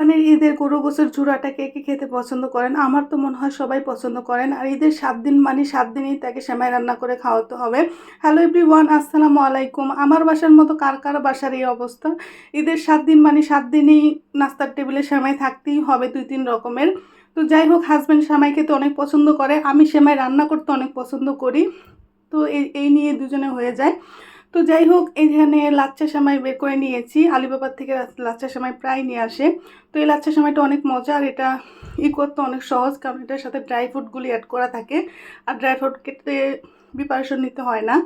মানে ঈদের গরু গোসের চূড়াটা কে কে খেতে পছন্দ করেন? আমার তো মনে হয় সবাই পছন্দ করেন। আর ঈদের সাত দিন মানে সাত দিনই তাকে সেমাই রান্না করে খাওয়াতে হবে। হ্যালো এভরি ওয়ান আসসালামু আলাইকুম। আমার বাসার মতো কার কার বাসার এই অবস্থা? ঈদের সাত দিন মানে সাত দিনই নাস্তার টেবিলে সেমাই থাকতেই হবে দুই তিন রকমের। তো যাই হোক হাজব্যান্ড সেমাই খেতে অনেক পছন্দ করে। আমি সেমাই রান্না করতে অনেক পছন্দ করি। তো এই এই নিয়ে দুজনে হয়ে যায়। তো যাই হোক এইখানে লাচ্চা সেমাই বের করে নিয়েছি। আলিবাবার থেকে লাচ্চা সেমাই প্রায় নিয়ে আসে। তো এই লাচ্চা সেমাইটা অনেক মজা, আর এটা ই করতে অনেক সহজ, কারণ এটার সাথে ড্রাই ফ্রুটগুলি অ্যাড করা থাকে। আর ড্রাই ফ্রুট কেটে প্রিপারেশন নিতে হয় না।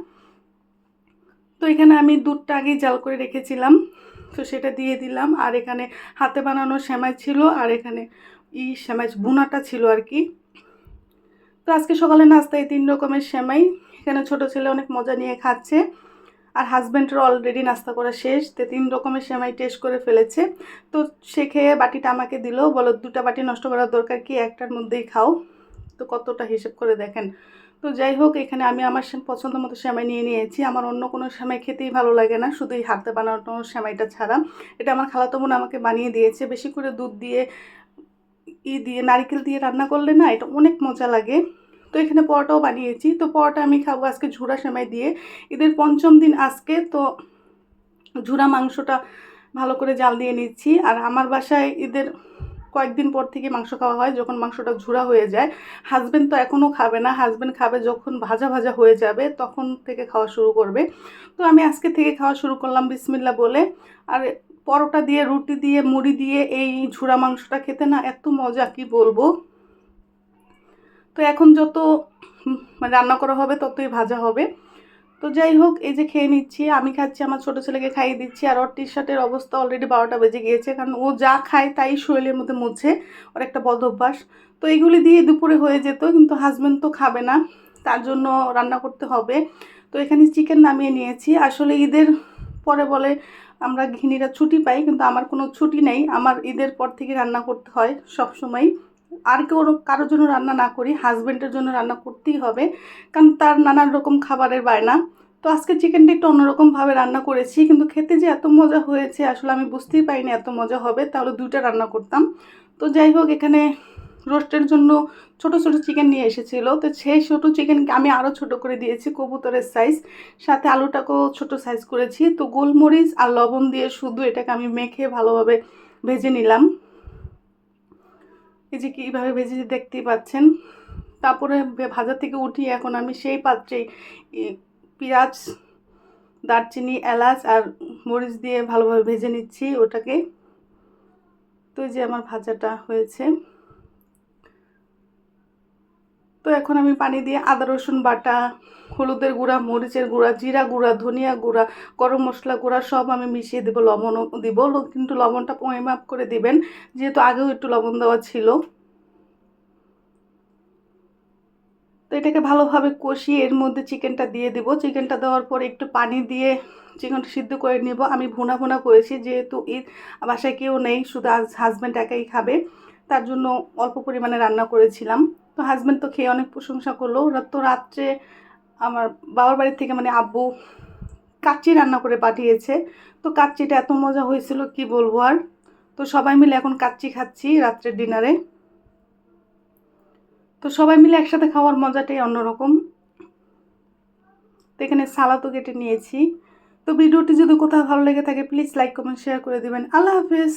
তো এখানে আমি দুধটা আগেই জাল করে রেখেছিলাম। তো সেটা দিয়ে দিলাম। আর এখানে হাতে বানানো সেমাই ছিল, আর এখানে ই সেমাই বুনাটা ছিল আর কি। তো আজকে সকালে নাস্তায় তিন রকমের সেমাই। এখানে ছোট ছেলে অনেক মজা নিয়ে খাচ্ছে। আর হাজব্যান্ডের অলরেডি নাস্তা করা শেষ, তে তিন রকমের সেমাই টেস্ট করে ফেলেছে। তো সে খেয়ে বাটিটা আমাকে দিল, বলো দুটা বাটি নষ্ট করার দরকার কি, একটার মধ্যেই খাও। তো কতটা হিসেব করে দেখেন। তো যাই হোক, এখানে আমি আমার পছন্দ মতো সেমাই নিয়ে নিয়েছি। আমার অন্য কোনো সেমাই খেতেই ভালো লাগে না, শুধু এই হাতে বানানো সেমাইটা ছাড়া। এটা আমার খালাতো বোন আমাকে বানিয়ে দিয়েছে, বেশি করে দুধ দিয়ে, ই দিয়ে, নারকেল দিয়ে রান্না করলে না, এটা অনেক মজা লাগে। তো এখানে পরোটাও বানিয়েছি। তো পরোটা আমি খাব আজকে ঝুড়া সেমাই দিয়ে। ঈদের পঞ্চম দিন আজকে, তো ঝুড়া মাংসটা ভালো করে জাল দিয়ে নিচ্ছি। আর আমার বাসায় ঈদের কয়েকদিন পর থেকে মাংস খাওয়া হয়, যখন মাংসটা ঝুড়া হয়ে যায়। হাজব্যান্ড তো এখনও খাবে না। হাজব্যান্ড খাবে যখন ভাজা ভাজা হয়ে যাবে, তখন থেকে খাওয়া শুরু করবে। তো আমি আজকে থেকে খাওয়া শুরু করলাম বিসমিল্লা বলে। আর পরোটা দিয়ে, রুটি দিয়ে, মুড়ি দিয়ে এই ঝুড়া মাংসটা খেতে না এত মজা, কি বলব? তো এখন যত মানে রান্না করা হবে ততই ভাজা হবে। তো যাই হোক, এই যে খেয়ে নিচ্ছি, আমি খাচ্ছি, আমার ছোটো ছেলেকে খাইয়ে দিচ্ছি, আর ওর টি শার্টের অবস্থা অলরেডি বারোটা বেজে গিয়েছে, কারণ ও যা খায় তাই শরীরের মধ্যে মুছে, ওর একটা বদ অভ্যাস। তো এইগুলি দিয়ে দুপুরে হয়ে যেত, কিন্তু হাজব্যান্ড তো খাবে না, তার জন্য রান্না করতে হবে। তো এখানে চিকেন নামিয়ে নিয়েছি। আসলে ঈদের পরে বলে আমরা গৃহিণীরা ছুটি পাই, কিন্তু আমার কোনো ছুটি নেই। আমার ঈদের পর থেকে রান্না করতে হয় সব সময় আর কেউ কারোর জন্য রান্না না করি হাজব্যান্ডের জন্য রান্না করতেই হবে, কারণ তার নানান রকম খাবারের বায়না। তো আজকে চিকেনটা একটু অন্যরকমভাবে রান্না করেছি, কিন্তু খেতে যে এত মজা হয়েছে, আসলে আমি বুঝতেই পারিনি এত মজা হবে, তাহলে দুইটা রান্না করতাম। তো যাই হোক, এখানে রোস্টের জন্য ছোট ছোট চিকেন নিয়ে এসেছিল। তো সেই ছোটো চিকেনকে আমি আরও ছোট করে দিয়েছি, কবুতরের সাইজ সাথে আলুটাকেও ছোট সাইজ করেছি। তো গোলমরিচ আর লবণ দিয়ে শুধু এটাকে আমি মেখে ভালোভাবে ভেজে নিলাম। এই যে কীভাবে ভেজে দেখতেই পাচ্ছেন। তারপরে ভাজা থেকে উঠি এখন আমি সেই পাত্রে পেঁয়াজ, দারচিনি, এলাচ আর মরিচ দিয়ে ভালোভাবে ভেজে নিচ্ছি ওটাকে। তো যে আমার ভাজাটা হয়েছে। তো এখন আমি পানি দিয়ে আদা, রসুন বাটা, হলুদের গুঁড়া, মরিচের গুঁড়া, জিরা গুঁড়া, ধনিয়া গুঁড়া, গরম মশলা গুঁড়া সব আমি মিশিয়ে দেবো, লবণও দিব। কিন্তু লবণটা পরিমাপ করে দিবেন, যেহেতু আগেও একটু লবণ দেওয়া ছিল। তো এটাকে ভালোভাবে কষিয়ে এর মধ্যে চিকেনটা দিয়ে দিব। চিকেনটা দেওয়ার পর একটু পানি দিয়ে চিকেনটা সিদ্ধ করে নেব। আমি ভুনা ভুনা করেছি, যেহেতু ঈদ, বাসায় কেউ নেই, শুধু হাজব্যান্ড একাই খাবে। তার জন্য অল্প পরিমাণে রান্না করেছিলাম। তো হাজব্যান্ড তো খেয়ে অনেক প্রশংসা করল। ওরা তো রাত্রে আমার বাবার বাড়ি থেকে মানে আব্বু কাচ্চি রান্না করে পাঠিয়েছে। তো কাচ্চিটা এত মজা হয়েছিল, কি বলব আর? তো সবাই মিলে এখন কাচ্চি খাচ্ছি রাত্রের ডিনারে তো সবাই মিলে একসাথে খাওয়ার মজাটাই অন্যরকম। তো এখানে সালাদও কেটে নিয়েছি। তো ভিডিওটি যদি কোথাও ভালো লেগে থাকে প্লিজ লাইক কমেন্ট শেয়ার করে দিবেন। আল্লাহ হাফেজ।